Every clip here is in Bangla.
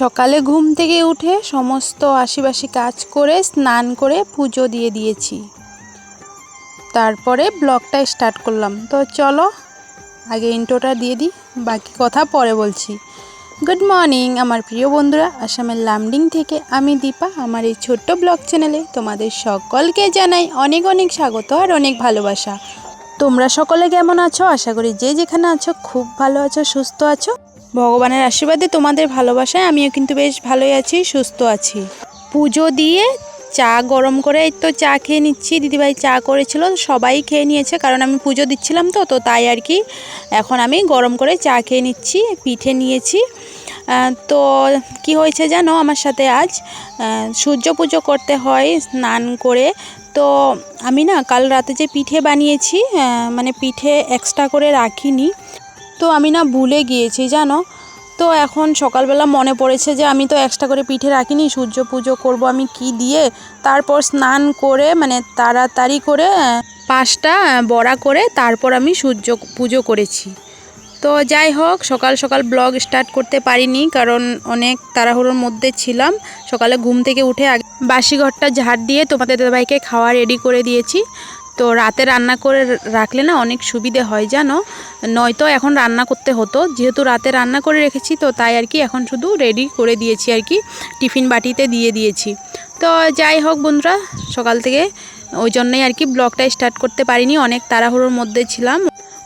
সকালে ঘুম থেকে উঠে সমস্ত আশিবাসি কাজ করে, স্নান করে পুজো দিয়ে দিয়েছি। তারপরে ব্লগটা স্টার্ট করলাম। তো চলো, আগে ইন্ট্রোটা দিয়ে দিই, বাকি কথা পরে বলছি। গুড মর্নিং আমার প্রিয় বন্ধুরা, আসামের লামডিং থেকে আমি দীপা। আমার এই ছোট্ট ব্লগ চ্যানেলে তোমাদের সকলকে জানাই অনেক অনেক স্বাগত আর অনেক ভালোবাসা। তোমরা সকলে কেমন আছো? আশা করি যে যেখানে আছো, খুব ভালো আছো, সুস্থ আছো। ভগবানের আশীর্বাদে তোমাদের ভালোবাসায় আমিও কিন্তু বেশ ভালোই আছি, সুস্থ আছি। পুজো দিয়ে চা গরম করে তো চা খেয়ে নিচ্ছি, দিদিভাই চা করেছিল, সবাই খেয়ে নিয়েছে, কারণ আমি পুজো দিচ্ছিলাম তো তো তাই আর কি। এখন আমি গরম করে চা খেয়ে নিচ্ছি, পিঠে নিয়েছি। তো কি হয়েছে জানো আমার সাথে আজ? সূর্য পুজো করতে হয় স্নান করে। তো আমি না কাল রাতে যে পিঠে বানিয়েছি মানে পিঠে এক্সট্রা করে রাখিনি। তো আমি না ভুলে গিয়েছি, জানো? তো এখন সকালবেলা মনে পড়েছে যে আমি তো এক্সট্রা করে পিঠে রাখিনি, সূর্য পুজো করব আমি কি দিয়ে? তারপর স্নান করে মানে তাড়াতাড়ি করে, পাঁচটা বড়া করে তারপর আমি সূর্য পুজো করেছি। তো যাই হোক, সকাল সকাল ব্লগ স্টার্ট করতে পারিনি, কারণ অনেক তাড়াহুড়োর মধ্যে ছিলাম। সকালে ঘুম থেকে উঠে বাসি ঘরটা ঝাড় দিয়ে তোমাদের দাদাভাইকে খাওয়া রেডি করে দিয়েছি। তো রাতে রান্না করে রাখলে না অনেক সুবিধে হয় জানো? নয়তো এখন রান্না করতে হতো। যেহেতু রাতে রান্না করে রেখেছি তো তাই আর কি এখন শুধু রেডি করে দিয়েছি আর কি। টিফিন বাটিতে দিয়ে দিয়েছি। তো যাই হোক বন্ধুরা, সকাল থেকে ওই জন্যই আর কি ব্লগটা স্টার্ট করতে পারিনি। অনেক তাড়াহুড়োর মধ্যে ছিলাম।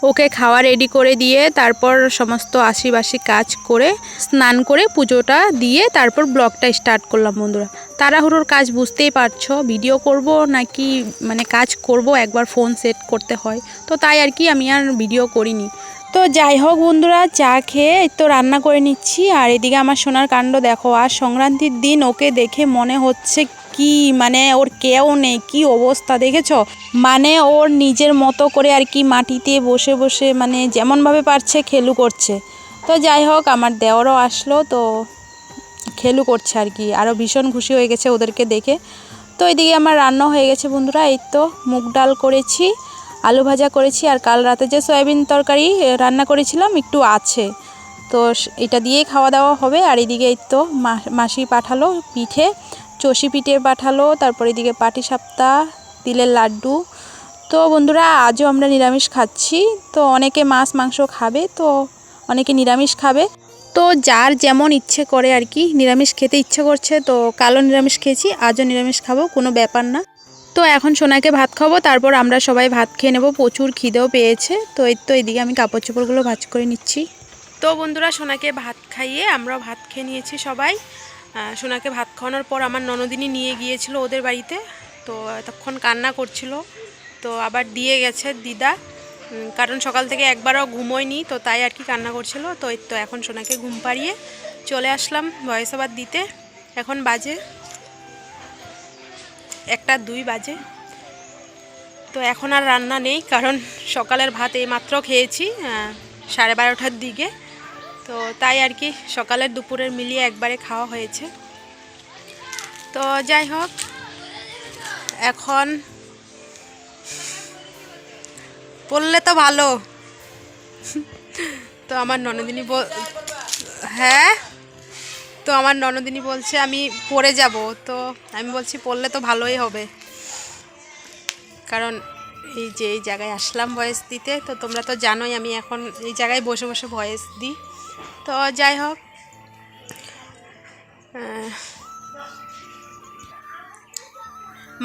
ওকে খাওয়া রেডি করে দিয়ে তারপর সমস্ত আশিবাসি কাজ করে, স্নান করে পুজোটা দিয়ে তারপর ব্লগটা স্টার্ট করলাম বন্ধুরা। তাড়াহুড়োর কাজ বুঝতেই পারছ ভিডিও করব নাকি মানে কাজ করব, একবার ফোন সেট করতে হয়। তো তাই আর কি আমি আর ভিডিও করিনি। তো যাই হোক বন্ধুরা, চা খেয়ে তো রান্না করে নিচ্ছি। আর এদিকে আমার সোনার কাণ্ড দেখো, আর সংক্রান্তির দিন ওকে দেখে মনে হচ্ছে কি? মানে ওর কেউ নেই, কি অবস্থা দেখেছ? মানে ওর নিজের মতো করে আর কি মাটিতে বসে বসে মানে যেমনভাবে পারছে খেলু করছে। তো যাই হোক, আমার দেওরও আসলো, তো খেলু করছে আর কি। আরও ভীষণ খুশি হয়ে গেছে ওদেরকে দেখে। তো এদিকে আমার রান্না হয়ে গেছে বন্ধুরা, এই তো মুগ ডাল করেছি, আলু ভাজা করেছি, আর কাল রাতে যে সয়াবিন তরকারি রান্না করেছিলাম, একটু আছে। তো এটা দিয়েই খাওয়া দাওয়া হবে, আর এদিকে এই তো মাসি পাঠালো পিঠে। চষি পিঠে পাঠালো, তারপর এদিকে পাটি সাপ্তা তিলের লাড্ডু। তো বন্ধুরা, আজও আমরা নিরামিষ খাচ্ছি। তো অনেকে মাছ, মাংস খাবে, তো অনেকে নিরামিষ খাবে। তো যার যেমন ইচ্ছে করে আর কি, নিরামিষ খেতে ইচ্ছে করছে, তো কালো নিরামিষ খেয়েছি, আজও নিরামিষ খাব, কোনো ব্যাপার না। তো এখন সোনাকে ভাত খাব, তারপর আমরা সবাই ভাত খেয়ে নেব, প্রচুর খিদেও পেয়েছে। তো এই তো এদিকে আমি কাপড় চোপড়গুলো ভাজ করে নিচ্ছি। তো বন্ধুরা, সোনাকে ভাত খাইয়ে আমরাও ভাত খেয়ে নিয়েছি সবাই। সোনাকে ভাত খাওয়ানোর পর আমার ননদিনী নিয়ে গিয়েছিল ওদের বাড়িতে। তো এতক্ষণ কান্না করছিল। তো আবার দিয়ে গেছে দিদা। কারণ সকাল থেকে একবারও ঘুমোয়নি, তো তাই আর কি কান্না করছিল। তো এই তো এখন সোনাকে ঘুম পাড়িয়ে চলে আসলাম ভয়েস ওভার দিতে। এখন বাজে একটা দুই বাজে। তো এখন আর রান্না নেই, কারণ সকালের ভাত এইমাত্র খেয়েছি সাড়ে বারোটার দিকে। তো তাই আর কি সকালের দুপুরের মিলিয়ে একবারে খাওয়া হয়েছে। তো যাই হোক, এখন পড়লে তো ভালো। তো আমার ননদিনী বল হ্যাঁ? তো আমার ননদিনী বলছে, আমি পড়ে যাব। তো আমি বলছি, পড়লে তো ভালোই হবে। কারণ এই যে এই জায়গায় আসলাম ভয়েস দিতে, তো তোমরা তো জানোই আমি এখন এই জায়গায় বসে বসে ভয়েস দিই। তো যাই হোক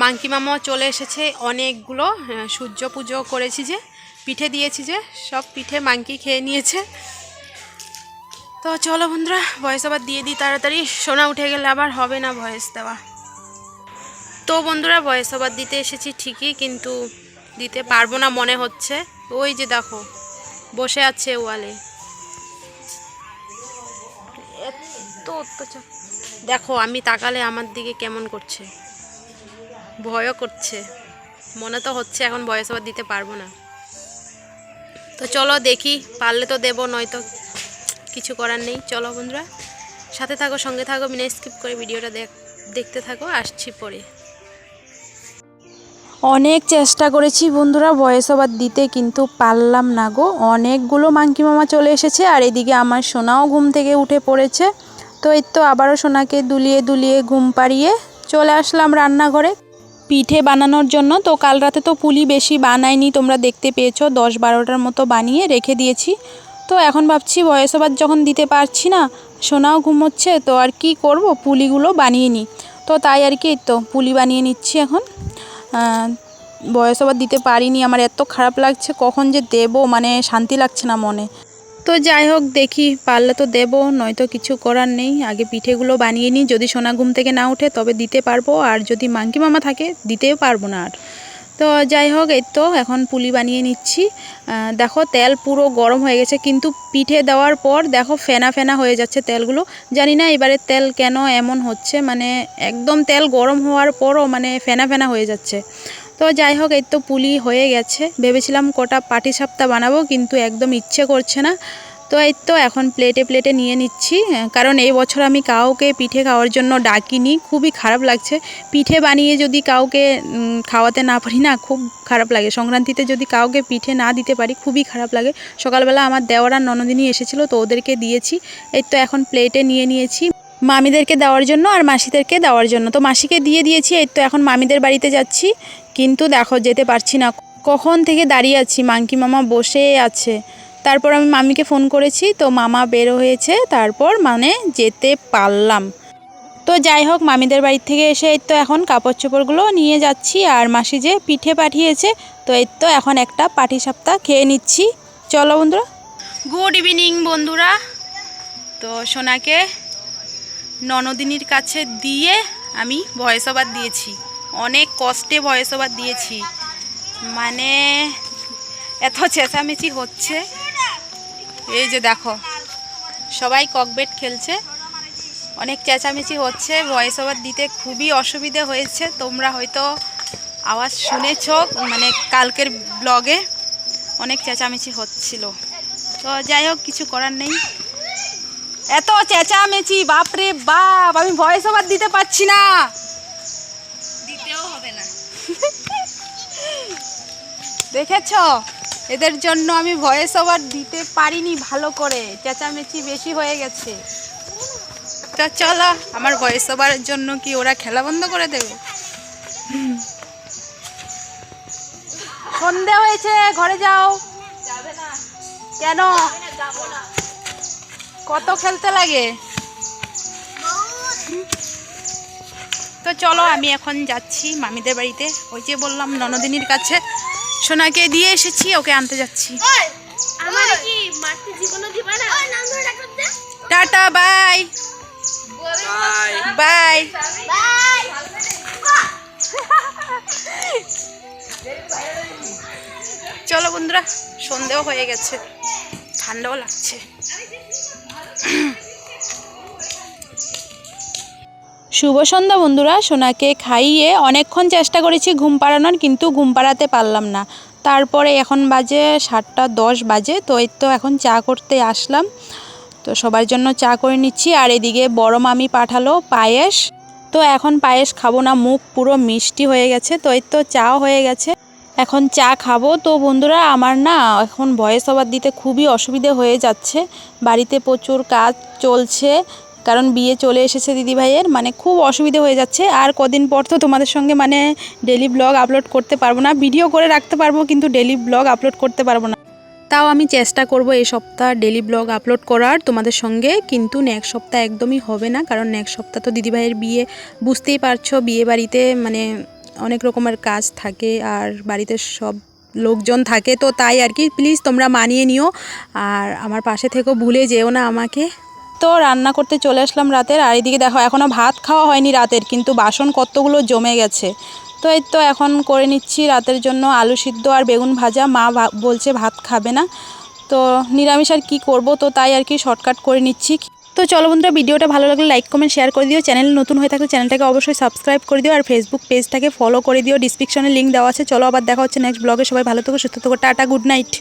মাংকি মামাও চলে এসেছে অনেকগুলো সূর্য পুজো করেছি যে, পিঠে দিয়েছি যে, সব পিঠে মাংকি খেয়ে নিয়েছে। তো চলো বন্ধুরা, ভয়েস আবার দিয়ে দিই তাড়াতাড়ি, সোনা উঠে গেলে আবার হবে না ভয়েস দেওয়া। তো বন্ধুরা, ভয়েস আবার দিতে এসেছি ঠিকই, কিন্তু দিতে পারব না মনে হচ্ছে। ওই যে দেখো, বসে আছে ওয়ালে। অত্যাচার। দেখো, আমি তাকালে আমার দিকে কেমন করছে। ভয়ও করছে। মনে তো হচ্ছে এখন বয়স আবার দিতে পারব না। তো চলো দেখি, পারলে তো দেবো, নয়তো কিছু করার নেই। চলো বন্ধুরা, সাথে থাকো, সঙ্গে থাকো মিনে স্কিপ করে ভিডিওটা দেখ, দেখতে থাকো, আসছি পরে। অনেক চেষ্টা করেছি বন্ধুরা ভয়েস ওভার দিতে, কিন্তু পারলাম না গো। অনেকগুলো মাংকি মামা চলে এসেছে, আর এদিকে আমার সোনাও ঘুম থেকে উঠে পড়েছে। তো এই তো আবারও সোনাকে দুলিয়ে দুলিয়ে ঘুম পাড়িয়ে চলে আসলাম রান্নাঘরে। পিঠে বানানোর জন্য তো কাল রাতে তো পুলি বেশি বানায়নি, তোমরা দেখতে পেয়েছ, দশ বারোটার মতো বানিয়ে রেখে দিয়েছি। তো এখন ভাবছি ভয়েস ওভার যখন দিতে পারছি না, সোনাও ঘুমোচ্ছে, তো আর কি করব? পুলিগুলো বানিয়ে নিই। তো তাই আর কি তো পুলি বানিয়ে নিচ্ছি এখন। ভয়েস ওভার দিতে পারিনি, আমার এত খারাপ লাগছে, কখন যে দেব মানে শান্তি লাগছে না মনে। তো যাই হোক, দেখি। পারলে তো দেবো, নয়তো কিছু করার নেই। আগে পিঠেগুলো বানিয়ে নিই। যদি সোনা ঘুম থেকে না উঠে তবে দিতে পারব। আর যদি মাংকি মামা থাকে, দিতেও পারব না আর। তো যাই হোক, এই তো এখন পুলি বানিয়ে নিচ্ছি। দেখো, তেল পুরো গরম হয়ে গেছে। কিন্তু পিঠে দেওয়ার পর দেখো, ফেনা ফেনা হয়ে যাচ্ছে তেলগুলো। জানি না এবারে তেল কেন এমন হচ্ছে। মানে একদম তেল গরম হওয়ার পরও মানে ফেনা ফেনা হয়ে যাচ্ছে। তো যাই হোক, এই তো পুলি হয়ে গেছে। ভেবেছিলাম কটা পাটি সাপ্তা বানাবো, কিন্তু একদম ইচ্ছে করছে না। তো এই তো এখন প্লেটে প্লেটে নিয়ে নিচ্ছি। কারণ এই বছর আমি কাউকে পিঠে খাওয়ার জন্য ডাকিনি। খুবই খারাপ লাগছে। পিঠে বানিয়ে যদি কাউকে খাওয়াতে না পারি না, খুব খারাপ লাগে। সংক্রান্তিতে যদি কাউকে পিঠে না দিতে পারি, খুবই খারাপ লাগে। সকালবেলা আমার দেওয়ার ননদিনী এসেছিল, তো ওদেরকে দিয়েছি। এই তো এখন প্লেটে নিয়ে নিয়েছি। মামিদেরকে দেওয়ার জন্য আর মাসিদেরকে দেওয়ার জন্য। তো মাসিকে দিয়ে দিয়েছি, এই তো এখন মামিদের বাড়িতে যাচ্ছি। কিন্তু দেখো, যেতে পারছি না। কখন থেকে দাঁড়িয়ে আছি? মাঙ্কি মামা বসে আছে। তারপর আমি মামিকে ফোন করেছি, তো মামা বেরো হয়েছে। তারপর মানে যেতে পারলাম। তো যাই হোক, মামিদের বাড়ি থেকে এসে এই তো এখন কাপড় চোপড়গুলো নিয়ে যাচ্ছি, আর মাসি যে পিঠে পাঠিয়েছে, তো এই তো এখন একটা পাটি সাপ্তাহ খেয়ে নিচ্ছি। চলো বন্ধুরা। গুড ইভিনিং বন্ধুরা। তো সোনাকে ননদিনীর কাছে দিয়ে আমি ভয়েস ওভার দিয়েছি। অনেক কষ্টে ভয়েস ওভার দিয়েছি। মানে এত চেঁচামেচি হচ্ছে। এই যে দেখো, সবাই ককবেট খেলছে। অনেক চেঁচামেচি হচ্ছে ভয়েস ওভার দিতে খুবই অসুবিধে হয়েছে। তোমরা হয়তো আওয়াজ শুনেছ মানে কালকের ব্লগে অনেক চেঁচামেচি হচ্ছিল। তো যাই হোক, কিছু করার নেই। এত চেঁচামেচি, বাপরে বাপ, আমি ভয়েস ওভার দিতে পারছি না না। দেখেছ? এদের জন্য আমি ভয়েস ওভার দিতে পারিনি ভালো করে। চেঁচামেচি বেশি হয়ে গেছে। তা চলো, আমার ভয়েস ওভারের জন্য কি ওরা খেলা বন্ধ করে দেবে? সন্ধে হয়েছে, ঘরে যাও। কেন? কত খেলতে লাগে? তো চলো আমি এখন যাচ্ছি মামিদের বাড়িতে। ওই যে বললাম ননদিনীর কাছে। সোনাকে দিয়ে এসেছি ওকে আনতে যাচ্ছি। Tata bye. বাই। বাই। চলো বন্ধুরা সন্ধেও হয়ে গেছে। ঠান্ডাও লাগছে। শুভ সন্ধ্যা বন্ধুরা। সোনাকে খাইয়ে অনেকক্ষণ চেষ্টা করেছি ঘুম পাড়ানোর, কিন্তু ঘুম পাড়াতে পারলাম না। তারপরে এখন বাজে সাতটা দশ বাজে, তো এই তো এখন চা করতে আসলাম। তো সবার জন্য চা করে নিচ্ছি। আর এদিকে বড় মামি পাঠালো পায়েস। তো এখন পায়েস খাব না, মুখ পুরো মিষ্টি হয়ে গেছে, তো এই তো চাও হয়ে গেছে। এখন চা খাব। তো বন্ধুরা, আমার না এখন ভয়েস ওভার দিতে খুবই অসুবিধে হয়ে যাচ্ছে। বাড়িতে প্রচুর কাজ চলছে। কারণ বিয়ে চলে এসেছে দিদিভাইয়ের মানে খুব অসুবিধে হয়ে যাচ্ছে। আর কদিন পর তো তোমাদের সঙ্গে মানে ডেলি ব্লগ আপলোড করতে পারব না। ভিডিও করে রাখতে পারব, কিন্তু ডেলি ব্লগ আপলোড করতে পারব না। তাও আমি চেষ্টা করব এই সপ্তাহ ডেলি ব্লগ আপলোড করার তোমাদের সঙ্গে, কিন্তু নেক্সট সপ্তাহ একদমই হবে না। কারণ নেক্সট সপ্তাহ তো দিদিভাইয়ের বিয়ে, বুঝতেই পারছ, বিয়ে বাড়িতে মানে অনেক রকমের কাজ থাকে আর বাড়িতে সব লোকজন থাকে। তো তাই আর কি প্লিজ তোমরা মানিয়ে নিও। আর আমার পাশে থেকেও ভুলে যেও না আমাকে। তো রান্না করতে চলে আসলাম রাতের। আর এদিকে দেখো এখনও ভাত খাওয়া হয়নি রাতের, কিন্তু বাসন কতগুলো জমে গেছে। তো এই তো এখন করে নিচ্ছি রাতের জন্য আলু সিদ্ধ আর বেগুন ভাজা। মা বলছে ভাত খাবে না। তো নিরামিষ আর কী করব? তো তাই আর কি শর্টকাট করে নিচ্ছি। তো চলো বন্ধুরা, ভিডিওটা ভালো লাগলে লাইক কমেন্ট শেয়ার করে দিও। চ্যানেল নতুন হয়ে থাকলে চ্যানেলটাকে অবশ্যই সাবস্ক্রাইব করে দিও। আর ফেসবুক পেজটাকে ফলো করে দিও। ডিসক্রিপশনে লিঙ্ক দেওয়া আছে। চলো আবার দেখা হচ্ছে নেক্সট ব্লগে সবাই ভালো থেকো, সুস্থ থেকো। Tata good night